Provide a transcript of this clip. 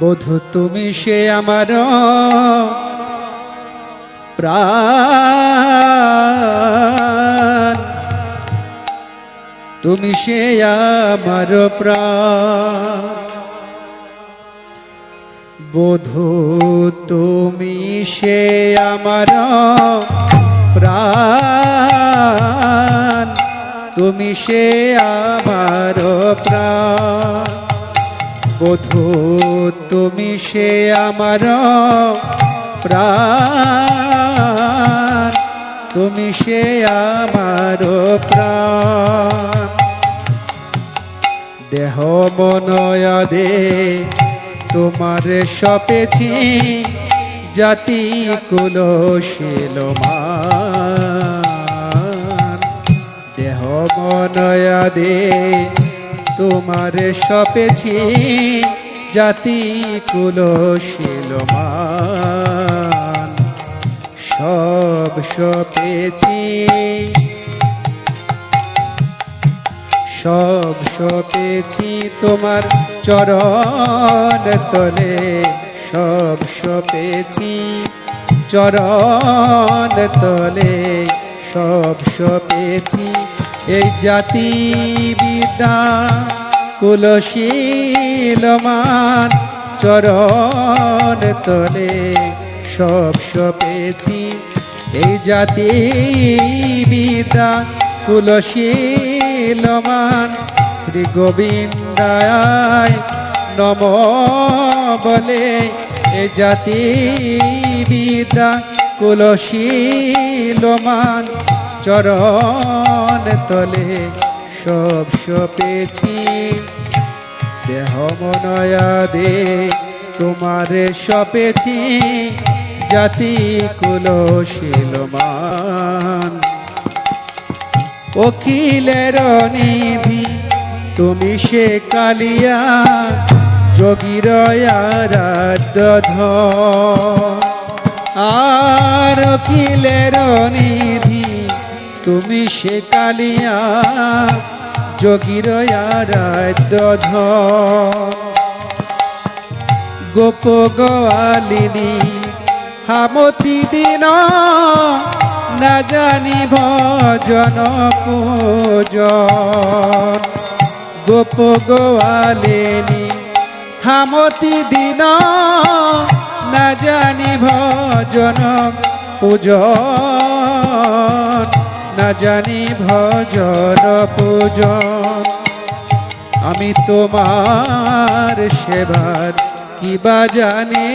বধু তুমি সে আমার প্রাণ। তুমি সে আমার প্রাণ। বধু তুমি সে আমার প্রাণ। তুমি সে আমার প্রাণ। বধু, তুমি সে আমার প্রাণ। তুমি সে আমার প্রাণ। দেহ মনয়া দে তোমার সপেছি জাতি কুলশীল মান। দেহ মনয়া দে তোমার সপেছি জাতি কুলশীল মান সব সপেছি সব সপেছি তোমার চরণ তলে। সব সপেছি চরণ তলে। সব সপেছি এই জাতি বিদ্যা কুলশীলমান চরণ তলে সব সপেছি। এই জাতি বিদ্যা কুলশীলমান শ্রী গোবিন্দায় নম বলে। এ জাতি বিদ্যা কুলশীলমান চরণ তলে সব সপেছি। দেহ মনয়া দে, তোমারে সপেছি জাতি কুলশীলমান। অখিলের নিধি, তুমি সে কালিয়া, যোগীর আর অখিলের নিধি, তুমি সে কালিয়া যোগীর আরাধ্য। গোপ গোয়ালিনী, হামতি দিন, না জানি ভজন পূজন গোপ গোয়ালিনী, হামতি দিন, না জানি ভজন পূজন না জানি ভজন পূজন। আমি তোমার সেবার কি বা জানি?